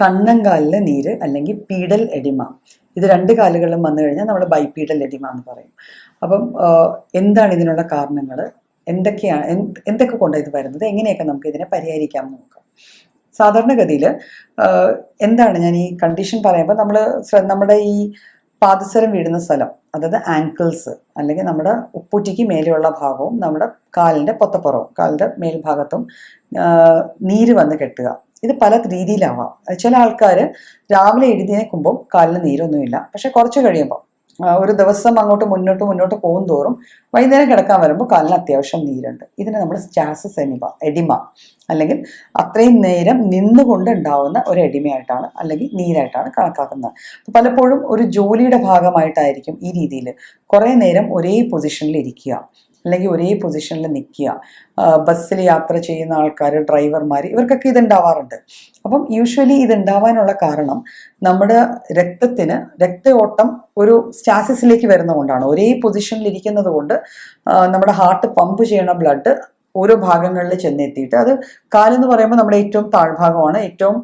കണ്ണങ്കാലിലെ നീര് അല്ലെങ്കിൽ പീഡൽ എഡിമ. ഇത് രണ്ട് കാലുകളിലും വന്നു കഴിഞ്ഞാൽ നമ്മൾ ബൈപീഡൽ എഡിമ എന്ന് പറയും. അപ്പം എന്താണ് ഇതിനുള്ള കാരണങ്ങൾ എന്തൊക്കെയാണ് എന്തൊക്കെ കൊണ്ട് ഇത് വരുന്നത്? എങ്ങനെയൊക്കെ നമുക്ക് ഇതിനെ പരിഹരിക്കാം നോക്കാം. സാധാരണഗതിയിൽ എന്താണ് ഞാൻ ഈ കണ്ടീഷൻ പറയുമ്പോൾ നമ്മൾ നമ്മുടെ ഈ പാദസരം വീഴുന്ന സ്ഥലം അതായത് ആങ്കിൾസ് അല്ലെങ്കിൽ നമ്മുടെ ഉപ്പൂറ്റിക്ക് മേലെയുള്ള ഭാഗവും നമ്മുടെ കാലിന്റെ പൊത്തപ്പുറവും കാലിന്റെ മേൽഭാഗത്തും നീര് വന്ന് കെട്ടുക. ഇത് പല രീതിയിലാവാം. ചില ആൾക്കാർ രാവിലെ എഴുതിയേക്കുമ്പോൾ കാലിന് നീരൊന്നുമില്ല. പക്ഷെ കുറച്ച് കഴിയുമ്പോൾ ഒരു ദിവസം അങ്ങോട്ട് മുന്നോട്ട് മുന്നോട്ട് പോകും തോറും വൈകുന്നേരം കിടക്കാൻ വരുമ്പോൾ കാലിന് അത്യാവശ്യം നീരുണ്ട്. ഇതിനെ നമ്മൾ സ്റ്റാസസ് എനിമ എഡിമ അല്ലെങ്കിൽ അത്രയും നേരം നിന്നുകൊണ്ട് ഉണ്ടാവുന്ന ഒരു എഡിമയായിട്ടാണ് അല്ലെങ്കിൽ നീരായിട്ടാണ് കണക്കാക്കുന്നത്. പലപ്പോഴും ഒരു ജോലിയുടെ ഭാഗമായിട്ടായിരിക്കും ഈ രീതിയിൽ കുറേ നേരം ഒരേ പൊസിഷനിൽ ഇരിക്കുക. അല്ലെങ്കിൽ ഒരേ പൊസിഷനിൽ നിൽക്കുക. ബസ്സിൽ യാത്ര ചെയ്യുന്ന ആൾക്കാർ ഡ്രൈവർമാർ ഇവർക്കൊക്കെ ഇതുണ്ടാവാറുണ്ട്. അപ്പം യൂഷ്വലി ഇതുണ്ടാവാനുള്ള കാരണം നമ്മുടെ രക്തത്തിന് രക്തയോട്ടം ഒരു സ്റ്റാസിസിലേക്ക് വരുന്നതുകൊണ്ടാണ് ഒരേ പൊസിഷനിൽ ഇരിക്കുന്നത് കൊണ്ട് നമ്മുടെ ഹാർട്ട് പമ്പ് ചെയ്യണ ബ്ലഡ് ഓരോ ഭാഗങ്ങളിൽ ചെന്നെത്തിയിട്ട് അത് കാലെന്ന് പറയുമ്പോൾ നമ്മുടെ ഏറ്റവും താഴ്ഭാഗമാണ്. ഏറ്റവും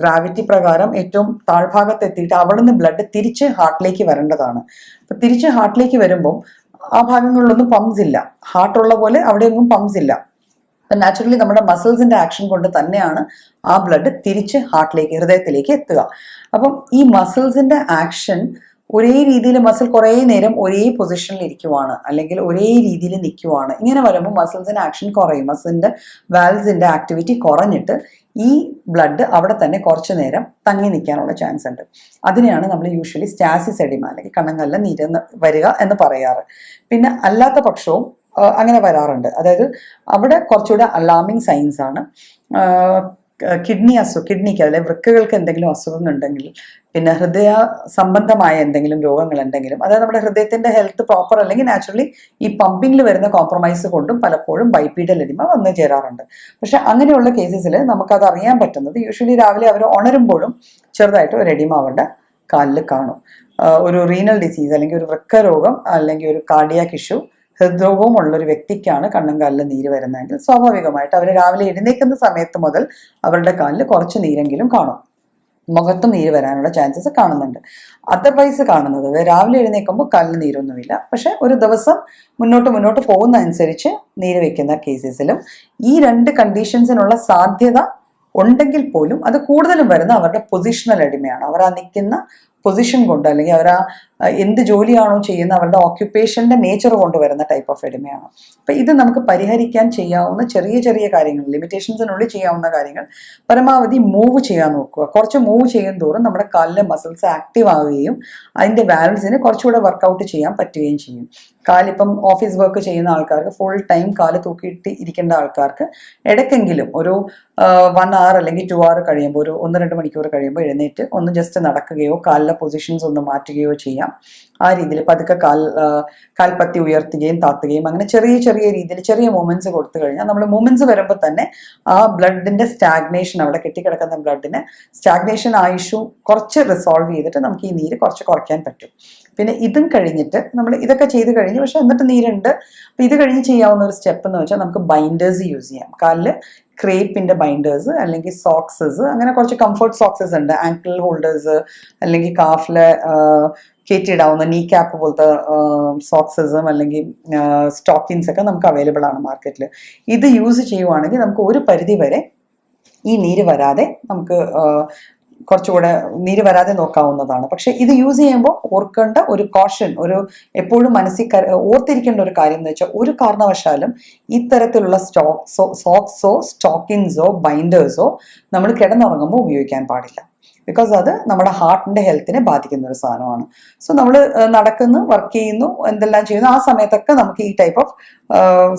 ഗ്രാവിറ്റി പ്രകാരം ഏറ്റവും താഴ്ഭാഗത്ത് എത്തിയിട്ട് അവിടെ ബ്ലഡ് തിരിച്ച് ഹാർട്ടിലേക്ക് വരേണ്ടതാണ്. അപ്പം തിരിച്ച് ഹാർട്ടിലേക്ക് വരുമ്പോൾ ആ ഭാഗങ്ങളിലൊന്നും പമ്പ്സ് ഇല്ല. ഹാർട്ട് ഉള്ള പോലെ അവിടെയൊന്നും പമ്പ്സ് ഇല്ല. അപ്പം നാച്ചുറലി നമ്മുടെ മസിൽസിന്റെ ആക്ഷൻ കൊണ്ട് തന്നെയാണ് ആ ബ്ലഡ് തിരിച്ച് ഹാർട്ടിലേക്ക് ഹൃദയത്തിലേക്ക് എത്തുക. അപ്പം ഈ മസിൽസിന്റെ ആക്ഷൻ ഒരേ രീതിയിൽ മസിൽ കുറേ നേരം ഒരേ പൊസിഷനിൽ ഇരിക്കുവാണ്. അല്ലെങ്കിൽ ഒരേ രീതിയിൽ നിൽക്കുവാണ് ഇങ്ങനെ വരുമ്പോൾ മസിൽസിന്റെ ആക്ഷൻ കുറയും. മസിലിന്റെ വാൽസിന്റെ ആക്ടിവിറ്റി കുറഞ്ഞിട്ട് ഈ ബ്ലഡ് അവിടെ തന്നെ കുറച്ചു നേരം തങ്ങി നിൽക്കാനുള്ള ചാൻസ് ഉണ്ട്. അതിനെയാണ് നമ്മൾ യൂഷ്വലി സ്റ്റാസിസ് എഡിമ അല്ലെങ്കിൽ കണ്ണങ്കല്ല നിരന്ന് വരിക എന്ന് പറയാറ്. പിന്നെ അല്ലാത്ത പക്ഷവും അങ്ങനെ വരാറുണ്ട്. അതായത് അവിടെ കുറച്ചുകൂടെ അലാമിങ് സൈൻസ് ആണ്. കിഡ്നി അസുഖം കിഡ്നിക്ക് അല്ലെ വൃക്കകൾക്ക് എന്തെങ്കിലും അസുഖം ഉണ്ടെങ്കിൽ പിന്നെ ഹൃദയ സംബന്ധമായ എന്തെങ്കിലും രോഗങ്ങൾ ഉണ്ടെങ്കിലും അതായത് നമ്മുടെ ഹൃദയത്തിന്റെ ഹെൽത്ത് പ്രോപ്പർ അല്ലെങ്കിൽ നാച്ചുറലി ഈ പമ്പിങ്ങിൽ വരുന്ന കോംപ്രമൈസ് കൊണ്ടും പലപ്പോഴും ബൈപ്പീഡൽ എഡിമ വന്നു ചേരാറുണ്ട്. പക്ഷെ അങ്ങനെയുള്ള കേസസിൽ നമുക്കത് അറിയാൻ പറ്റുന്നത് യൂഷ്വലി രാവിലെ അവർ ഉണരുമ്പോഴും ചെറുതായിട്ട് ഒരു എഡിമ അവരുടെ കാലിൽ കാണും. ഒരു റീനൽ ഡിസീസ് അല്ലെങ്കിൽ ഒരു വൃക്ക രോഗം അല്ലെങ്കിൽ ഒരു കാർഡിയാക് ഇഷ്യൂ ഹൃദ്രോഗവും ഉള്ള ഒരു വ്യക്തിക്കാണ് കണ്ണും കാലിലും നീര് വരുന്നതെങ്കിൽ സ്വാഭാവികമായിട്ട് അവർ രാവിലെ എഴുന്നേക്കുന്ന സമയത്ത് മുതൽ അവരുടെ കാലിൽ കുറച്ച് നീരെങ്കിലും കാണും. മുഖത്തും നീര് വരാനുള്ള ചാൻസസ് കാണുന്നുണ്ട്. അതർവൈസ് കാണുന്നത് രാവിലെ എഴുന്നേൽക്കുമ്പോൾ കാലിൽ നീരൊന്നുമില്ല. പക്ഷെ ഒരു ദിവസം മുന്നോട്ട് മുന്നോട്ട് പോകുന്ന അനുസരിച്ച് നീര് വെക്കുന്ന കേസസിലും ഈ രണ്ട് കണ്ടീഷൻസിനുള്ള സാധ്യത ഉണ്ടെങ്കിൽ പോലും അത് കൂടുതലും വരുന്ന അവരുടെ പൊസിഷണൽ അടിമയാണ്. അവർ ആ നിൽക്കുന്ന പൊസിഷൻ കൊണ്ട് അല്ലെങ്കിൽ അവർ ആ, എന്ത് ജോലിയാണോ ചെയ്യുന്നത് അവരുടെ ഓക്യുപ്പേഷന്റെ നേച്ചർ കൊണ്ടുവരുന്ന ടൈപ്പ് ഓഫ് എഡിമയാണ് അപ്പം ഇത് നമുക്ക് പരിഹരിക്കാൻ ചെയ്യാവുന്ന ചെറിയ ചെറിയ കാര്യങ്ങൾ ലിമിറ്റേഷൻസിനുള്ളിൽ ചെയ്യാവുന്ന കാര്യങ്ങൾ പരമാവധി മൂവ് ചെയ്യാൻ നോക്കുക. കുറച്ച് മൂവ് ചെയ്യും തോറും നമ്മുടെ കാലിലെ മസിൽസ് ആക്റ്റീവ് ആവുകയും അതിന്റെ ബാലൻസിന് കുറച്ചുകൂടെ വർക്കൗട്ട് ചെയ്യാൻ പറ്റുകയും ചെയ്യും. കാലിപ്പം ഓഫീസ് വർക്ക് ചെയ്യുന്ന ആൾക്കാർക്ക് ഫുൾ ടൈം കാൽ തൂക്കിയിട്ട് ഇരിക്കേണ്ട ആൾക്കാർക്ക് ഇടയ്ക്കെങ്കിലും ഒരു വൺ അവർ അല്ലെങ്കിൽ ടു അവർ കഴിയുമ്പോൾ ഒരു ഒന്ന് രണ്ട് മണിക്കൂർ കഴിയുമ്പോൾ എഴുന്നേറ്റ് ഒന്ന് ജസ്റ്റ് നടക്കുകയോ കാലിലെ പൊസിഷൻസ് ഒന്ന് മാറ്റുകയോ ചെയ്യാം. ആ രീതിയിൽ പതുക്കെ കാൽ കാൽപ്പത്തി ഉയർത്തുകയും താത്തുകയും അങ്ങനെ ചെറിയ ചെറിയ രീതിയിൽ ചെറിയ മൂമെന്റ്സ് കൊടുത്തു കഴിഞ്ഞാൽ നമ്മൾ മൂമെന്റ്സ് വരുമ്പോൾ തന്നെ ആ ബ്ലഡിന്റെ സ്റ്റാഗ്നേഷൻ അവിടെ കെട്ടിക്കിടക്കുന്ന ബ്ലഡിന് സ്റ്റാഗ്നേഷൻ ആ ഇഷ്യൂ കുറച്ച് റിസോൾവ് ചെയ്തിട്ട് നമുക്ക് ഈ നീര് കുറച്ച് കുറയ്ക്കാൻ പറ്റും. പിന്നെ ഇതും കഴിഞ്ഞിട്ട് നമ്മൾ ഇതൊക്കെ ചെയ്ത് കഴിഞ്ഞ് പക്ഷെ എന്നിട്ട് നീരുണ്ട്. അപ്പൊ ഇത് കഴിഞ്ഞ് ചെയ്യാവുന്ന ഒരു സ്റ്റെപ്പ് എന്ന് വെച്ചാൽ നമുക്ക് ബൈൻഡേഴ്സ് യൂസ് ചെയ്യാം. കാലിൽ ക്രേപ്പിന്റെ ബൈൻഡേഴ്സ് അല്ലെങ്കിൽ സോക്സസ് അങ്ങനെ കുറച്ച് കംഫർട്ട് സോക്സസ് ഉണ്ട്. ആങ്കിൾ ഹോൾഡേഴ്സ് അല്ലെങ്കിൽ കാഫിലെ കയറ്റിയിടാവുന്ന നീ ക്യാപ്പ് പോലത്തെ സോക്സസും അല്ലെങ്കിൽ സ്റ്റോക്കിൻസ് ഒക്കെ നമുക്ക് അവൈലബിൾ ആണ് മാർക്കറ്റിൽ ഇത് യൂസ് ചെയ്യുവാണെങ്കിൽ നമുക്ക് ഒരു പരിധി വരെ ഈ നീര് വരാതെ നമുക്ക് കുറച്ചുകൂടെ നീര് വരാതെ നോക്കാവുന്നതാണ്. പക്ഷേ ഇത് യൂസ് ചെയ്യുമ്പോൾ ഓർക്കേണ്ട ഒരു കോഷൻ ഒരു എപ്പോഴും മനസ്സിൽ ഓർത്തിരിക്കേണ്ട ഒരു കാര്യം എന്ന് വെച്ചാൽ ഒരു കാരണവശാലും ഇത്തരത്തിലുള്ള സ്റ്റോക്സോ സോക്സോ സ്റ്റോക്കിൻസോ ബൈൻഡേഴ്സോ നമ്മൾ കിടന്നുറങ്ങുമ്പോൾ ഉപയോഗിക്കാൻ പാടില്ല. ബിക്കോസ് അത് നമ്മുടെ ഹാർട്ടിന്റെ ഹെൽത്തിനെ ബാധിക്കുന്ന ഒരു സാധനമാണ് സോ നമ്മൾ നടക്കുന്നു വർക്ക് ചെയ്യുന്നു എന്തെല്ലാം ചെയ്യുന്നു ആ സമയത്തൊക്കെ നമുക്ക് ഈ ടൈപ്പ് ഓഫ്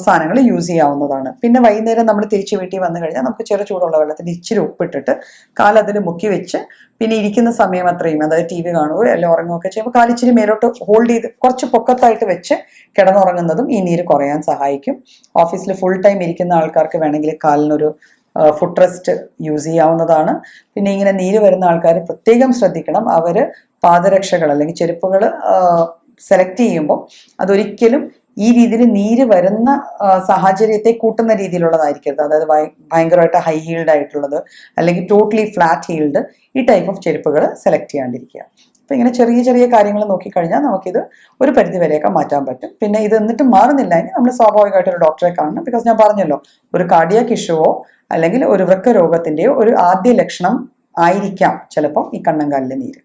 സാധനങ്ങൾ യൂസ് ചെയ്യാവുന്നതാണ്. പിന്നെ വൈകുന്നേരം നമ്മൾ തിരിച്ച് വീട്ടിൽ വന്നു കഴിഞ്ഞാൽ നമുക്ക് ചെറു ചൂടുള്ള വെള്ളത്തിൽ ഇച്ചിരി ഉപ്പിട്ടിട്ട് കാലതിൽ മുക്കി വെച്ച് പിന്നെ ഇരിക്കുന്ന സമയം അത്രയും അതായത് ടി വി കാണുകയോ അല്ലെങ്കിൽ ഉറങ്ങുകയൊക്കെ ചെയ്യുമ്പോൾ കാലിച്ചിരി മേലോട്ട് ഹോൾഡ് ചെയ്ത് കുറച്ച് പൊക്കത്തായിട്ട് വെച്ച് കിടന്നുറങ്ങുന്നതും ഈ നീര് കുറയാൻ സഹായിക്കും. ഓഫീസിൽ ഫുൾ ടൈം ഇരിക്കുന്ന ആൾക്കാർക്ക് വേണമെങ്കിൽ കാലിനൊരു ഫുഡ് യൂസ് ചെയ്യാവുന്നതാണ്. പിന്നെ ഇങ്ങനെ നീര് വരുന്ന ആൾക്കാർ പ്രത്യേകം ശ്രദ്ധിക്കണം. അവർ പാദരക്ഷകൾ അല്ലെങ്കിൽ ചെരുപ്പുകൾ സെലക്ട് ചെയ്യുമ്പോൾ അതൊരിക്കലും ഈ രീതിയിൽ നീര് വരുന്ന സാഹചര്യത്തെ കൂട്ടുന്ന രീതിയിലുള്ളതായിരിക്കരുത്. അതായത് ഭയ- ഭയങ്കരമായിട്ട് ഹൈ ഹീൽഡ് ആയിട്ടുള്ളത് അല്ലെങ്കിൽ ടോട്ടലി ഫ്ലാറ്റ് ഹീൽഡ് ഈ ടൈപ്പ് ഓഫ് ചെരുപ്പുകൾ സെലക്ട് ചെയ്യാണ്ടിരിക്കുക. അപ്പം ഇങ്ങനെ ചെറിയ ചെറിയ കാര്യങ്ങൾ നോക്കിക്കഴിഞ്ഞാൽ നമുക്കിത് ഒരു പരിധി വരെയൊക്കെ മാറ്റാൻ പറ്റും. പിന്നെ ഇത് എന്നിട്ട് മാറുന്നില്ല. എങ്കിൽ നമ്മൾ സ്വാഭാവികമായിട്ട് ഒരു ഡോക്ടറെ കാണണം. ബിക്കോസ് ഞാൻ പറഞ്ഞല്ലോ ഒരു കാർഡിയാക് ഇഷ്യൂവോ അല്ലെങ്കിൽ ഒരു വൃക്ക രോഗത്തിന്റെയോ ഒരു ആദ്യ ലക്ഷണം ആയിരിക്കാം ചിലപ്പം ഈ കണ്ണങ്കാലിലെ നീര്.